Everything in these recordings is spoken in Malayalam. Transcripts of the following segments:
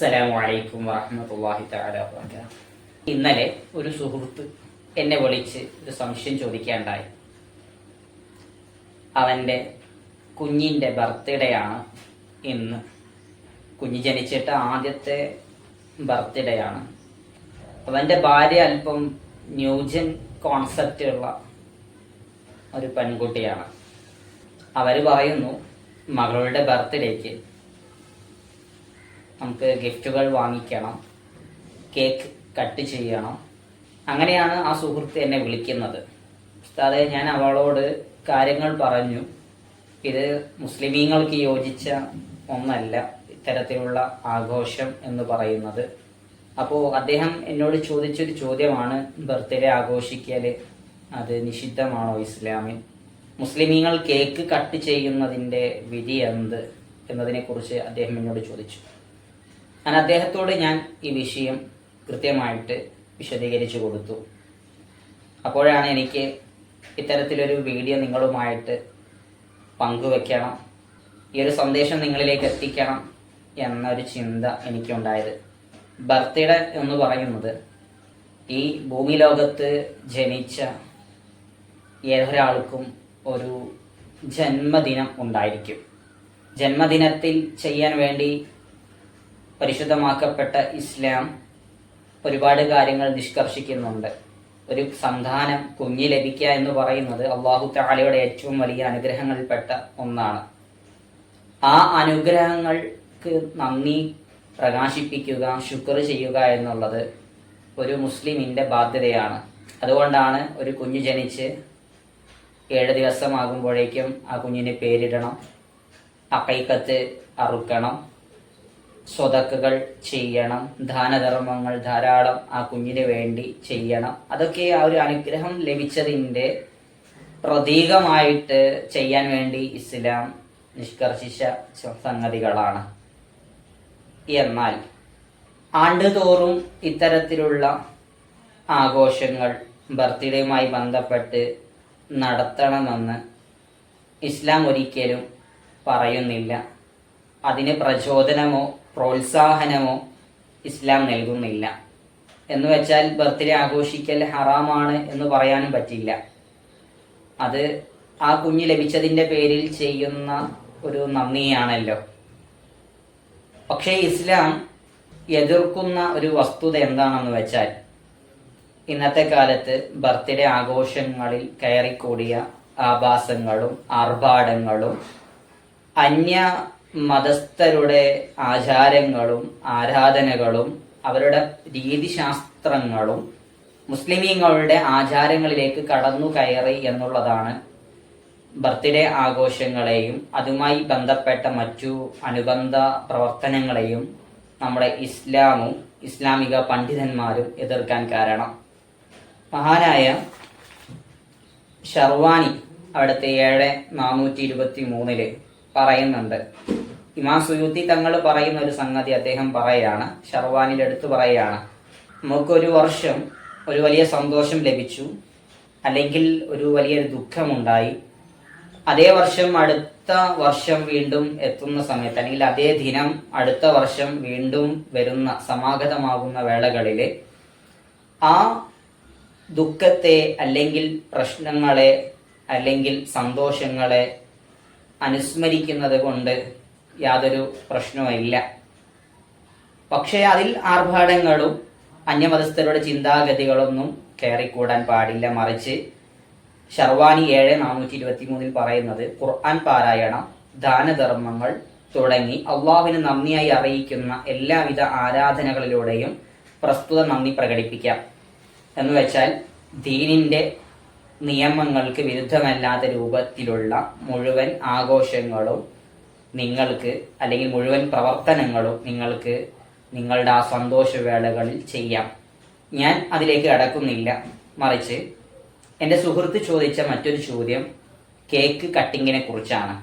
അസ്സലാമു അലൈക്കും വറഹ്മത്തുള്ളാഹി തആല ഇന്നലെ ഒരു സുഹൃത്ത് എന്നെ വിളിച്ച് ഒരു സംശയം ചോദിക്കാണ്ടായി. അവന്റെ കുഞ്ഞിന്റെ ബർത്ത്ഡേ ആണ് ഇന്ന്. കുഞ്ഞ് ജനിച്ചിട്ട് ആദ്യത്തെ ബർത്ത്ഡേ ആണ്. അവന്റെ ഭാര്യ അല്പം ന്യൂജൻ കോൺസെപ്റ്റ് ഉള്ള ഒരു പെൺകുട്ടിയാണ്. അവർ പറയുന്നു മകളുടെ ബർത്ത്ഡേക്ക് നമുക്ക് ഗിഫ്റ്റുകൾ വാങ്ങിക്കണം കേക്ക് കട്ട് ചെയ്യണം. അങ്ങനെയാണ് ആ സുഹൃത്ത് എന്നെ വിളിക്കുന്നത്. ഉസ്താദെ ഞാൻ അവളോട് കാര്യങ്ങൾ പറഞ്ഞു. ഇത് മുസ്ലിമീങ്ങൾക്ക് യോജിച്ച ഒന്നല്ല ഇത്തരത്തിലുള്ള ആഘോഷം എന്ന് പറയുന്നത്. അപ്പോൾ അദ്ദേഹം എന്നോട് ചോദിച്ചൊരു ചോദ്യമാണ് ബർത്ത്ഡേ ആഘോഷിക്കൽ അത് നിഷിദ്ധമാണോ ഇസ്ലാമിൽ? മുസ്ലിമീങ്ങൾ കേക്ക് കട്ട് ചെയ്യുന്നതിന്റെ വിധി എന്ത്? എന്നതിനെക്കുറിച്ച് അദ്ദേഹം എന്നോട് ചോദിച്ചു. ഞാൻ അദ്ദേഹത്തോട് ഞാൻ ഈ വിഷയം കൃത്യമായിട്ട് വിശദീകരിച്ചു കൊടുത്തു. അപ്പോഴാണ് എനിക്ക് ഇത്തരത്തിലൊരു വീഡിയോ നിങ്ങളുമായിട്ട് പങ്കുവെക്കണം ഈ ഒരു സന്ദേശം നിങ്ങളിലേക്ക് എത്തിക്കണം എന്നൊരു ചിന്ത എനിക്കുണ്ടായത്. ബർത്ത്ഡേ എന്ന് പറയുന്നത് ഈ ഭൂമി ലോകത്ത് ജനിച്ച ഏതൊരാൾക്കും ഒരു ജന്മദിനം ഉണ്ടായിരിക്കും. ജന്മദിനത്തിൽ ചെയ്യാൻ വേണ്ടി പരിശുദ്ധമാക്കപ്പെട്ട ഇസ്ലാം ഒരുപാട് കാര്യങ്ങൾ നിഷ്കർഷിക്കുന്നുണ്ട്. ഒരു സന്താനം കുഞ്ഞി ലഭിക്കുക എന്ന് പറയുന്നത് അള്ളാഹു താലയുടെ ഏറ്റവും വലിയ അനുഗ്രഹങ്ങളിൽപ്പെട്ട ഒന്നാണ്. ആ അനുഗ്രഹങ്ങൾക്ക് നന്ദി പ്രകാശിപ്പിക്കുക ശുക്ർ ചെയ്യുക എന്നുള്ളത് ഒരു മുസ്ലിമിന്റെ ബാധ്യതയാണ്. അതുകൊണ്ടാണ് ഒരു കുഞ്ഞ് ജനിച്ച് ഏഴ് ദിവസമാകുമ്പോഴേക്കും ആ കുഞ്ഞിന് പേരിടണം അക്കൈക്കത്ത് അറുക്കണം സ്വതക്കുകൾ ചെയ്യണം. ദാനധർമ്മങ്ങൾ ധാരാളം ആ കുഞ്ഞിന് വേണ്ടി ചെയ്യണം. അതൊക്കെ ആ ഒരു അനുഗ്രഹം ലഭിച്ചതിന്റെ പ്രതീകമായിട്ട് ചെയ്യാൻ വേണ്ടി ഇസ്ലാം നിഷ്കർഷിച്ച സംഗതികളാണ്. എന്നാൽ ആണ്ടുതോറും ഇത്തരത്തിലുള്ള ആഘോഷങ്ങൾ ബർത്ത്ഡേയുമായി ബന്ധപ്പെട്ട് നടത്തണമെന്ന് ഇസ്ലാം ഒരിക്കലും പറയുന്നില്ല. അതിന് പ്രചോദനമോ പ്രോത്സാഹനമോ ഇസ്ലാം നൽകുന്നില്ല. എന്ന് വെച്ചാൽ ബർത്ത്ഡേ ആഘോഷിക്കൽ ഹറാമാണ് എന്ന് പറയാനും പറ്റില്ല. അത് ആ കുഞ്ഞ് ലഭിച്ചതിന്റെ പേരിൽ ചെയ്യുന്ന ഒരു നന്ദിയാണല്ലോ. പക്ഷേ ഇസ്ലാം എതിർക്കുന്ന ഒരു വസ്തുത എന്താണെന്ന് വെച്ചാൽ ഇന്നത്തെ കാലത്ത് ബർത്ത്ഡേ ആഘോഷങ്ങളിൽ കയറിക്കൂടിയ ആഭാസങ്ങളും ആർഭാടങ്ങളും അന്യ മതസ്ഥരുടെ ആചാരങ്ങളും ആരാധനകളും അവരുടെ രീതിശാസ്ത്രങ്ങളും മുസ്ലിമീങ്ങളുടെ ആചാരങ്ങളിലേക്ക് കടന്നു കയറി എന്നുള്ളതാണ് ബർത്ത്ഡേ ആഘോഷങ്ങളെയും അതുമായി ബന്ധപ്പെട്ട മറ്റു അനുബന്ധ പ്രവർത്തനങ്ങളെയും നമ്മുടെ ഇസ്ലാമും ഇസ്ലാമിക പണ്ഡിതന്മാരും എതിർക്കാൻ കാരണം. മഹാനായ ഷർവാനി അവിടുത്തെ ഏഴ് നാനൂറ്റി ഇരുപത്തി മൂന്നിൽ പറയുന്നുണ്ട് ഇമാം സുയൂത്തി തങ്ങൾ പറയുന്ന ഒരു സംഗതി അദ്ദേഹം പറയാണ് ഷർവാനിൽ എടുത്തു പറയാണ്. നമുക്കൊരു വർഷം ഒരു വലിയ സന്തോഷം ലഭിച്ചു അല്ലെങ്കിൽ ഒരു വലിയൊരു ദുഃഖമുണ്ടായി. അതേ വർഷം അടുത്ത വർഷം വീണ്ടും എത്തുന്ന സമയത്ത് അല്ലെങ്കിൽ അതേ ദിനം അടുത്ത വർഷം വീണ്ടും വരുന്ന സമാഗതമാകുന്ന വേളകളിൽ ആ ദുഃഖത്തെ അല്ലെങ്കിൽ പ്രശ്നങ്ങളെ അല്ലെങ്കിൽ സന്തോഷങ്ങളെ അനുസ്മരിക്കുന്നത് കൊണ്ട് യാതൊരു പ്രശ്നവുമില്ല പക്ഷേ അതിൽ ആർഭാടങ്ങളും അന്യമതസ്ഥരുടെ ചിന്താഗതികളൊന്നും കയറിക്കൂടാൻ പാടില്ല. മറിച്ച് ഷർവാനി ഏഴ് നാനൂറ്റി ഇരുപത്തി മൂന്നിൽ പറയുന്നത് ഖുർആൻ പാരായണം ദാനധർമ്മങ്ങൾ തുടങ്ങി അള്ളാഹുവിന് നന്ദിയായി അറിയിക്കുന്ന എല്ലാവിധ ആരാധനകളിലൂടെയും പ്രസ്തുത നന്ദി പ്രകടിപ്പിക്കാം. എന്ന് വെച്ചാൽ ദീനിന്റെ നിയമങ്ങൾക്ക് വിരുദ്ധമല്ലാത്ത രൂപത്തിലുള്ള മുഴുവൻ ആഘോഷങ്ങളും നിങ്ങൾക്ക് അല്ലെങ്കിൽ മുഴുവൻ പ്രവർത്തനങ്ങളും നിങ്ങൾക്ക് നിങ്ങളുടെ ആ സന്തോഷവേളകളിൽ ചെയ്യാം. ഞാൻ അതിലേക്ക് കടക്കുന്നില്ല. മറിച്ച് എന്റെ സുഹൃത്ത് ചോദിച്ച മറ്റൊരു ചോദ്യം കേക്ക് കട്ടിങ്ങിനെ കുറിച്ചാണ്.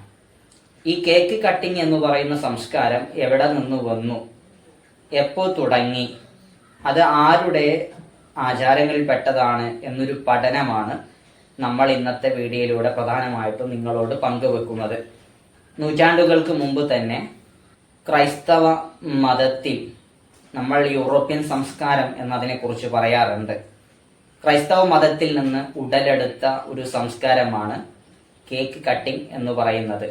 ഈ കേക്ക് കട്ടിംഗ് എന്ന് പറയുന്ന സംസ്കാരം എവിടെ നിന്ന് വന്നു? എപ്പോൾ തുടങ്ങി? അത് ആരുടെ ആചാരങ്ങളിൽ പെട്ടതാണ് എന്നൊരു പഠനമാണ് നമ്മൾ ഇന്നത്തെ വീഡിയോയിലൂടെ പ്രധാനമായിട്ടും നിങ്ങളോട് പങ്കുവെക്കുന്നത്. നൂറ്റാണ്ടുകൾക്ക് മുമ്പ് തന്നെ ക്രൈസ്തവ മതത്തിൽ നമ്മൾ യൂറോപ്യൻ സംസ്കാരം എന്നതിനെക്കുറിച്ച് പറയാറുണ്ട്. ക്രൈസ്തവ മതത്തിൽ നിന്ന് ഉടലെടുത്ത ഒരു സംസ്കാരമാണ് കേക്ക് കട്ടിംഗ് എന്ന് പറയുന്നത്.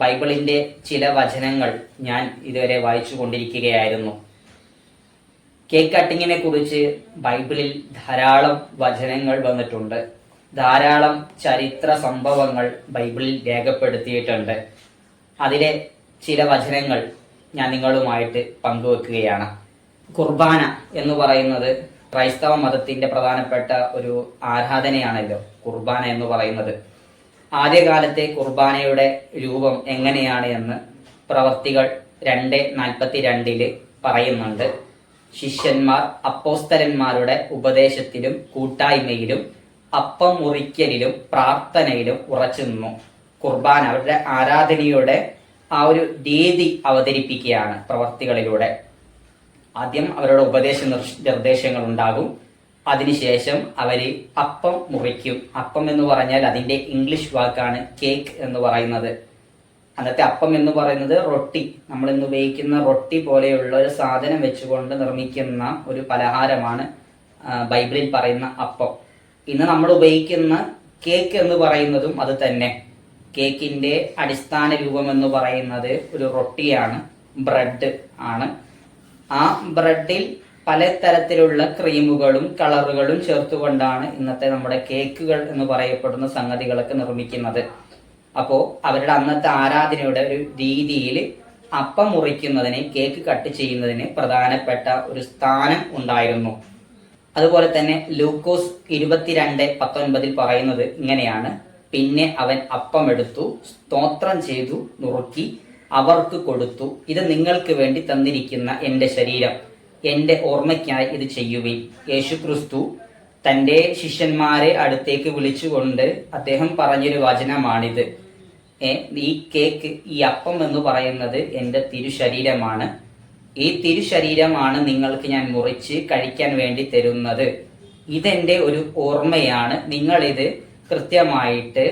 ബൈബിളിന്റെ ചില വചനങ്ങൾ ഞാൻ ഇതുവരെ വായിച്ചു കൊണ്ടിരിക്കുകയായിരുന്നു. കേക്ക് കട്ടിങ്ങിനെ കുറിച്ച് ബൈബിളിൽ ധാരാളം വചനങ്ങൾ വന്നിട്ടുണ്ട്. ധാരാളം ചരിത്ര സംഭവങ്ങൾ ബൈബിളിൽ രേഖപ്പെടുത്തിയിട്ടുണ്ട്. അതിലെ ചില വചനങ്ങൾ ഞാൻ നിങ്ങളുമായിട്ട് പങ്കുവെക്കുകയാണ്. കുർബാന എന്ന് പറയുന്നത് ക്രൈസ്തവ മതത്തിന്റെ പ്രധാനപ്പെട്ട ഒരു ആരാധനയാണല്ലോ കുർബാന എന്ന് പറയുന്നത്. ആദ്യകാലത്തെ കുർബാനയുടെ രൂപം എങ്ങനെയാണ് എന്ന് പ്രവർത്തികൾ രണ്ട് നാൽപ്പത്തി രണ്ടിൽ പറയുന്നുണ്ട്. ശിഷ്യന്മാർ അപ്പോസ്തലന്മാരുടെ ഉപദേശത്തിലും കൂട്ടായ്മയിലും അപ്പം മുറിക്കലിലും പ്രാർത്ഥനയിലും ഉറച്ചു നിന്നു. കുർബാന അവരുടെ ആരാധനയുടെ ആ ഒരു രീതി അവതരിപ്പിക്കുകയാണ് പ്രവർത്തികളിലൂടെ. ആദ്യം അവരുടെ ഉപദേശ നിർദ്ദേശങ്ങൾ ഉണ്ടാകും അതിനുശേഷം അവർ അപ്പം മുറിക്കും. അപ്പം എന്ന് പറഞ്ഞാൽ അതിന്റെ ഇംഗ്ലീഷ് വാക്കാണ് കേക്ക് എന്ന് പറയുന്നത്. അന്നത്തെ അപ്പം എന്ന് പറയുന്നത് റൊട്ടി. നമ്മൾ ഇന്ന് ഉപയോഗിക്കുന്ന റൊട്ടി പോലെയുള്ള ഒരു സാധനം വെച്ചുകൊണ്ട് നിർമ്മിക്കുന്ന ഒരു പലഹാരമാണ് ബൈബിളിൽ പറയുന്ന അപ്പം. ഇന്ന് നമ്മൾ ഉപയോഗിക്കുന്ന കേക്ക് എന്ന് പറയുന്നതും അത് തന്നെ. കേക്കിന്റെ അടിസ്ഥാന രൂപം എന്ന് പറയുന്നത് ഒരു റൊട്ടിയാണ് ബ്രെഡ് ആണ്. ആ ബ്രെഡിൽ പലതരത്തിലുള്ള ക്രീമുകളും കളറുകളും ചേർത്തുകൊണ്ടാണ് ഇന്നത്തെ നമ്മുടെ കേക്കുകൾ എന്ന് പറയപ്പെടുന്ന സംഗതികളൊക്കെ നിർമ്മിക്കുന്നത്. അപ്പോൾ അവരുടെ അന്നത്തെ ആരാധനയുടെ ഒരു രീതിയിൽ അപ്പം മുറിക്കുന്നതിന് കേക്ക് കട്ട് ചെയ്യുന്നതിന് പ്രധാനപ്പെട്ട ഒരു സ്ഥാനം ഉണ്ടായിരുന്നു. അതുപോലെ തന്നെ ലൂക്കോസ് ഇരുപത്തിരണ്ട് പത്തൊൻപതിൽ പറയുന്നത് ഇങ്ങനെയാണ്. പിന്നെ അവൻ അപ്പം എടുത്തു സ്തോത്രം ചെയ്തു നുറുക്കി അവർക്ക് കൊടുത്തു. ഇത് നിങ്ങൾക്ക് വേണ്ടി തന്നിരിക്കുന്ന എന്റെ ശരീരം. എന്റെ ഓർമ്മയ്ക്കായി ഇത് ചെയ്യുവിൻ. യേശുക്രിസ്തു തന്റെ ശിഷ്യന്മാരെ അടുത്തേക്ക് വിളിച്ചുകൊണ്ട് അദ്ദേഹം പറഞ്ഞൊരു വചനമാണിത്. ഈ കേക്ക് ഈ അപ്പം എന്ന് പറയുന്നത് എന്റെ തിരുശരീരമാണ്. ഈ തിരുശരീരമാണ് നിങ്ങൾക്ക് ഞാൻ മുറിച്ച് കഴിക്കാൻ വേണ്ടി തരുന്നത്. ഇതെന്റെ ഒരു ഓർമ്മയാണ്. നിങ്ങളിത് കൃത്യമായിട്ട്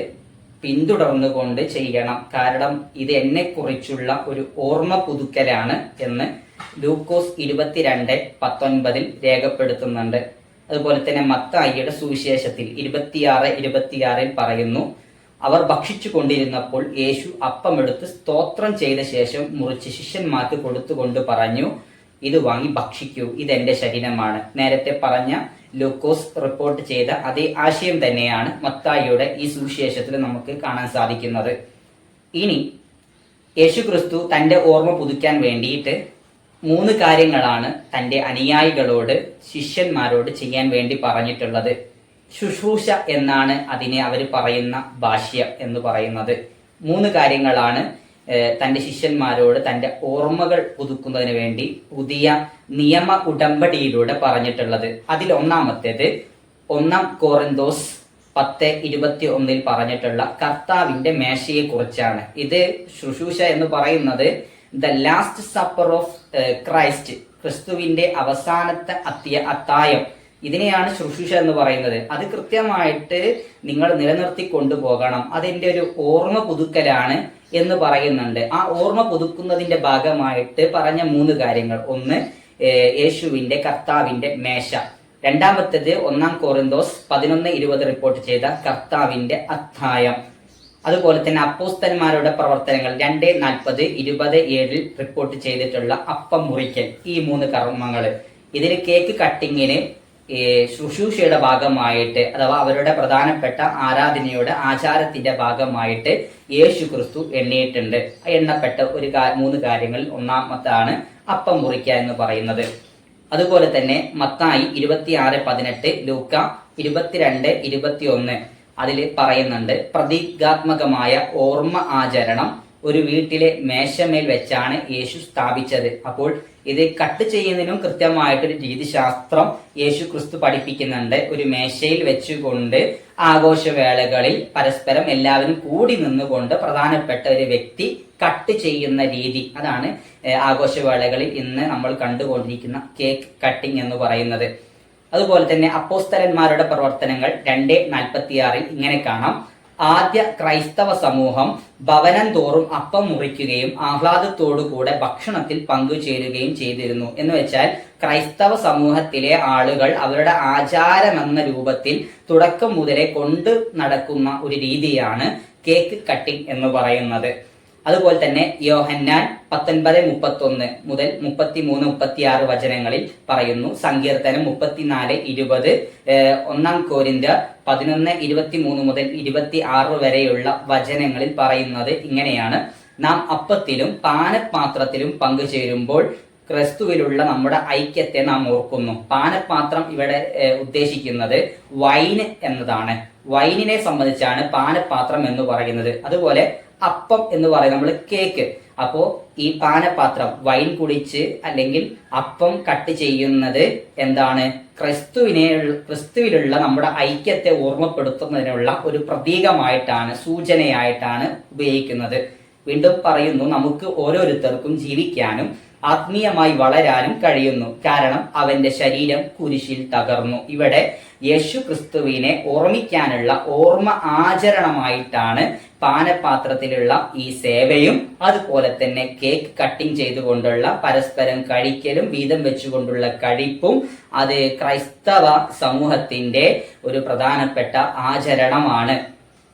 പിന്തുടർന്നു കൊണ്ട് ചെയ്യണം. കാരണം ഇത് എന്നെ കുറിച്ചുള്ള ഒരു ഓർമ്മ പുതുക്കലാണ് എന്ന് ലൂക്കോസ് ഇരുപത്തിരണ്ട് പത്തൊൻപതിൽ രേഖപ്പെടുത്തുന്നുണ്ട്. അതുപോലെ തന്നെ മത്തായിയുടെ സുവിശേഷത്തിൽ ഇരുപത്തിയാറ് ഇരുപത്തിയാറിൽ പറയുന്നു അവർ ഭക്ഷിച്ചു കൊണ്ടിരുന്നപ്പോൾ യേശു അപ്പമെടുത്ത് സ്തോത്രം ചെയ്ത ശേഷം മുറിച്ച് ശിഷ്യന്മാർക്ക് കൊടുത്തുകൊണ്ട് പറഞ്ഞു ഇത് വാങ്ങി ഭക്ഷിക്കൂ ഇതെന്റെ ശരീരമാണ് നേരത്തെ പറഞ്ഞ ലൂക്കോസ് റിപ്പോർട്ട് ചെയ്ത അതേ ആശയം തന്നെയാണ് മത്തായിയുടെ ഈ സുവിശേഷത്തിൽ നമുക്ക് കാണാൻ സാധിക്കുന്നത്. ഇനി യേശുക്രിസ്തു തന്റെ ഓർമ്മ പുതുക്കാൻ വേണ്ടിയിട്ട് മൂന്ന് കാര്യങ്ങളാണ് തന്റെ അനുയായികളോട് ശിഷ്യന്മാരോട് ചെയ്യാൻ വേണ്ടി പറഞ്ഞിട്ടുള്ളത്. ശുശ്രൂഷ എന്നാണ് അതിനെ അവർ പറയുന്ന ഭാഷ്യം എന്ന് പറയുന്നത്. മൂന്ന് കാര്യങ്ങളാണ് തന്റെ ശിഷ്യന്മാരോട് തന്റെ ഓർമ്മകൾ പുതുക്കുന്നതിന് വേണ്ടി പുതിയ നിയമ ഉടമ്പടിയിലൂടെ പറഞ്ഞിട്ടുള്ളത്. അതിൽ ഒന്നാമത്തേത് ഒന്നാം കോറിന്തോസ് പത്ത് ഇരുപത്തി ഒന്നിൽ പറഞ്ഞിട്ടുള്ള കർത്താവിന്റെ മേശയെ കുറിച്ചാണ് ഇത് ശുശ്രൂഷ എന്ന് പറയുന്നത് the last supper of Christ ക്രിസ്തുവിന്റെ അവസാനത്തെ അത്യ അത്തായം. ഇതിനെയാണ് ശുശ്രൂഷ എന്ന് പറയുന്നത്. അത് കൃത്യമായിട്ട് നിങ്ങൾ നിലനിർത്തി കൊണ്ടുപോകണം. അതിന്റെ ഒരു ഓർമ്മ പുതുക്കലാണ് എന്ന് പറയുന്നുണ്ട്. ആ ഓർമ്മ പുതുക്കുന്നതിന്റെ ഭാഗമായിട്ട് പറഞ്ഞ മൂന്ന് കാര്യങ്ങൾ. ഒന്ന് യേശുവിന്റെ കർത്താവിന്റെ മേശ. രണ്ടാമത്തേത് ഒന്നാം കോറിന്തോസ് പതിനൊന്ന് ഇരുപത് റിപ്പോർട്ട് ചെയ്ത കർത്താവിന്റെ അത്തായം അതുപോലെ തന്നെ അപ്പോസ്തന്മാരുടെ പ്രവർത്തനങ്ങൾ രണ്ട് നാൽപ്പത് ഇരുപത് ഏഴിൽ റിപ്പോർട്ട് ചെയ്തിട്ടുള്ള അപ്പം മുറിക്കൽ. ഈ മൂന്ന് കർമ്മങ്ങൾ. ഇതിൽ കേക്ക് കട്ടിങ്ങിന് ശുശ്രൂഷയുടെ ഭാഗമായിട്ട് അഥവാ അവരുടെ പ്രധാനപ്പെട്ട ആരാധനയുടെ ആചാരത്തിന്റെ ഭാഗമായിട്ട് യേശു ക്രിസ്തു എണ്ണിയിട്ടുണ്ട് എണ്ണപ്പെട്ട ഒരു മൂന്ന് കാര്യങ്ങൾ. ഒന്നാമത്താണ് അപ്പം മുറിക്ക എന്ന് പറയുന്നത്. അതുപോലെ തന്നെ മത്തായി ഇരുപത്തിയാറ് പതിനെട്ട് ലൂക്ക ഇരുപത്തിരണ്ട് ഇരുപത്തിയൊന്ന് അതിൽ പറയുന്നുണ്ട് പ്രതീകാത്മകമായ ഓർമ്മ ആചരണം ഒരു വീട്ടിലെ മേശമേൽ വെച്ചാണ് യേശു സ്ഥാപിച്ചത്. അപ്പോൾ ഇത് കട്ട് ചെയ്യുന്നതിനും കൃത്യമായിട്ടൊരു രീതിശാസ്ത്രം യേശു ക്രിസ്തു പഠിപ്പിക്കുന്നുണ്ട്. ഒരു മേശയിൽ വെച്ചുകൊണ്ട് ആഘോഷവേളകളിൽ പരസ്പരം എല്ലാവരും കൂടി നിന്നുകൊണ്ട് പ്രധാനപ്പെട്ട ഒരു വ്യക്തി കട്ട് ചെയ്യുന്ന രീതി. അതാണ് ആഘോഷവേളകളിൽ ഇന്ന് നമ്മൾ കണ്ടുകൊണ്ടിരിക്കുന്ന കേക്ക് കട്ടിംഗ് എന്ന് പറയുന്നത്. അതുപോലെ തന്നെ അപ്പോസ്തലന്മാരുടെ പ്രവർത്തനങ്ങൾ രണ്ട് നാൽപ്പത്തിയാറിൽ ഇങ്ങനെ കാണാം. ആദ്യ ക്രൈസ്തവ സമൂഹം ഭവനം തോറും അപ്പം മുറിക്കുകയും ആഹ്ലാദത്തോടുകൂടെ ഭക്ഷണത്തിൽ പങ്കുചേരുകയും ചെയ്തിരുന്നു. എന്ന് വെച്ചാൽ ക്രൈസ്തവ സമൂഹത്തിലെ ആളുകൾ അവരുടെ ആചാരം എന്ന രൂപത്തിൽ തുടക്കം മുതലേ കൊണ്ട് നടക്കുന്ന ഒരു രീതിയാണ് കേക്ക് കട്ടിംഗ് എന്ന് പറയുന്നത്. അതുപോലെ തന്നെ യോഹന്നാൻ പത്തൊൻപത് മുപ്പത്തൊന്ന് മുതൽ മുപ്പത്തി മൂന്ന് മുപ്പത്തി ആറ് വചനങ്ങളിൽ പറയുന്നു. സങ്കീർത്തനം മുപ്പത്തിനാല് ഇരുപത് ഒന്നാം കോരിന്ത പതിനൊന്ന് ഇരുപത്തി മൂന്ന് മുതൽ ഇരുപത്തി ആറ് വരെയുള്ള വചനങ്ങളിൽ പറയുന്നത് ഇങ്ങനെയാണ്. നാം അപ്പത്തിലും പാനപാത്രത്തിലും പങ്കുചേരുമ്പോൾ ക്രിസ്തുവിലുള്ള നമ്മുടെ ഐക്യത്തെ നാം ഓർക്കുന്നു. പാനപാത്രം ഇവിടെ ഉദ്ദേശിക്കുന്നത് വൈൻ എന്നതാണ്. വൈനിനെ സംബന്ധിച്ചാണ് പാനപാത്രം എന്ന് പറയുന്നത്. അതുപോലെ അപ്പം എന്ന് പറയും. നമ്മൾ കേക്ക്. അപ്പോൾ ഈ പാനപാത്രം വൈൻ കുടിച്ച് അല്ലെങ്കിൽ അപ്പം കട്ട് ചെയ്യുന്നത് എന്താണ്? ക്രിസ്തുവിനെ ക്രിസ്തുവിലുള്ള നമ്മുടെ ഐക്യത്തെ ഓർമ്മപ്പെടുത്തുന്നതിനുള്ള ഒരു പ്രതീകമായിട്ടാണ് സൂചനയായിട്ടാണ് ഉപയോഗിക്കുന്നത്. വീണ്ടും പറയുന്നു നമുക്ക് ഓരോരുത്തർക്കും ജീവിക്കാനും ആത്മീയമായി വളരാനും കഴിയുന്നു. കാരണം അവന്റെ ശരീരം കുരിശിൽ തകർന്നു. ഇവിടെ യേശു ക്രിസ്തുവിനെ ഓർമ്മിക്കാനുള്ള ഓർമ്മ ആചരണമായിട്ടാണ് പാനപാത്രത്തിലുള്ള ഈ സേവയും അതുപോലെ തന്നെ കേക്ക് കട്ടിംഗ് ചെയ്തുകൊണ്ടുള്ള പരസ്പരം കഴിക്കലും വീതം വെച്ചുകൊണ്ടുള്ള കഴിപ്പും അത് ക്രൈസ്തവ സമൂഹത്തിന്റെ ഒരു പ്രധാനപ്പെട്ട ആചരണമാണ്.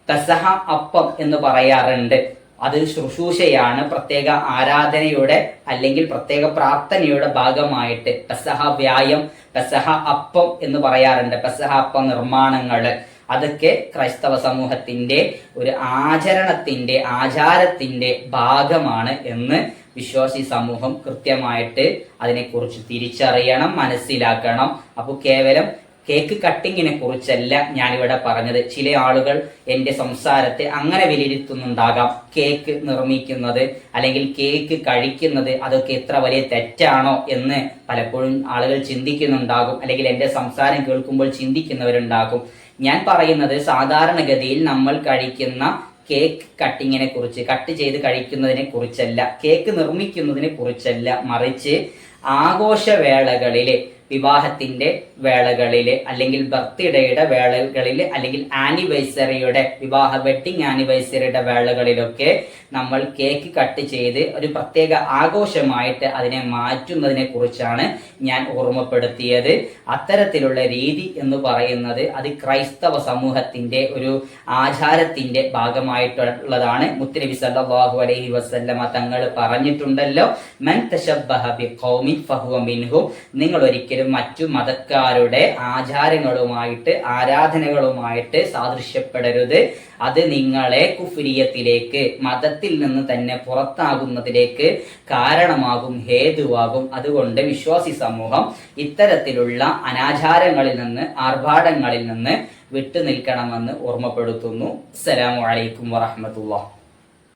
തസഹ അപ്പം എന്ന് പറയാറുണ്ട്. അത് ശുശ്രൂഷയാണ് പ്രത്യേക ആരാധനയുടെ അല്ലെങ്കിൽ പ്രത്യേക പ്രാർത്ഥനയുടെ ഭാഗമായിട്ട്. പെസഹ വ്യായം പെസഹ അപ്പം എന്ന് പറയാറുണ്ട്. പെസഹ അപ്പം നിർമ്മാണങ്ങൾ. അതൊക്കെ ക്രൈസ്തവ സമൂഹത്തിന്റെ ഒരു ആചരണത്തിന്റെ ആചാരത്തിന്റെ ഭാഗമാണ് എന്ന് വിശ്വാസി സമൂഹം കൃത്യമായിട്ട് അതിനെക്കുറിച്ച് തിരിച്ചറിയണം മനസ്സിലാക്കണം. അപ്പോൾ കേവലം കേക്ക് കട്ടിങ്ങിനെ കുറിച്ചല്ല ഞാനിവിടെ പറഞ്ഞത്. ചില ആളുകൾ എന്റെ സംസാരത്തെ അങ്ങനെ വിലയിരുത്തുന്നുണ്ടാകാം. കേക്ക് നിർമ്മിക്കുന്നത് അല്ലെങ്കിൽ കേക്ക് കഴിക്കുന്നത് അതൊക്കെ എത്ര വലിയ തെറ്റാണോ എന്ന് പലപ്പോഴും ആളുകൾ ചിന്തിക്കുന്നുണ്ടാകും. അല്ലെങ്കിൽ എന്റെ സംസാരം കേൾക്കുമ്പോൾ ചിന്തിക്കുന്നവരുണ്ടാകും. ഞാൻ പറയുന്നത് സാധാരണഗതിയിൽ നമ്മൾ കഴിക്കുന്ന കേക്ക് കട്ടിങ്ങിനെ കുറിച്ച് കട്ട് ചെയ്ത് കഴിക്കുന്നതിനെ കുറിച്ചല്ല കേക്ക് നിർമ്മിക്കുന്നതിനെ കുറിച്ചല്ല മറിച്ച് ആഘോഷവേളകളിൽ വിവാഹത്തിന്റെ വേളകളിൽ അല്ലെങ്കിൽ ബർത്ത്ഡേയുടെ വേളകളിൽ അല്ലെങ്കിൽ ആനിവേഴ്സറിയുടെ വിവാഹ വെഡിങ് ആനിവേഴ്സറിയുടെ വേളകളിലൊക്കെ നമ്മൾ കേക്ക് കട്ട് ചെയ്ത് ഒരു പ്രത്യേക ആഘോഷമായിട്ട് അതിനെ മാറ്റുന്നതിനെ കുറിച്ചാണ് ഞാൻ ഓർമ്മപ്പെടുത്തിയത്. അത്തരത്തിലുള്ള രീതി എന്ന് പറയുന്നത് അത് ക്രൈസ്തവ സമൂഹത്തിന്റെ ഒരു ആചാരത്തിന്റെ ഭാഗമായിട്ടുള്ളതാണ്. മുത്തനബി സല്ലാഹു അലൈഹി വസല്ലമ തങ്ങൾ പറഞ്ഞിട്ടുണ്ടല്ലോ മൻ തശബ്ബഹ ബിഖൗമിൻ ഫഹുവ മിൻഹു. നിങ്ങൾ ഒരിക്കലും മറ്റു മതക്കാരുടെ ആചാരങ്ങളുമായിട്ട് ആരാധനകളുമായിട്ട് സാദൃശ്യപ്പെടരുത്. അത് നിങ്ങളെ കുഫിരിയത്തിലേക്ക് മതത്തിൽ നിന്ന് തന്നെ പുറത്താകുന്നതിലേക്ക് കാരണമാകും ഹേതുവാകും. അതുകൊണ്ട് വിശ്വാസി സമൂഹം ഇത്തരത്തിലുള്ള അനാചാരങ്ങളിൽ നിന്ന് ആർഭാടങ്ങളിൽ നിന്ന് വിട്ടു നിൽക്കണമെന്ന് ഓർമ്മപ്പെടുത്തുന്നു. അസ്സലാമു അലൈക്കും വറഹ്മത്തുള്ളാഹി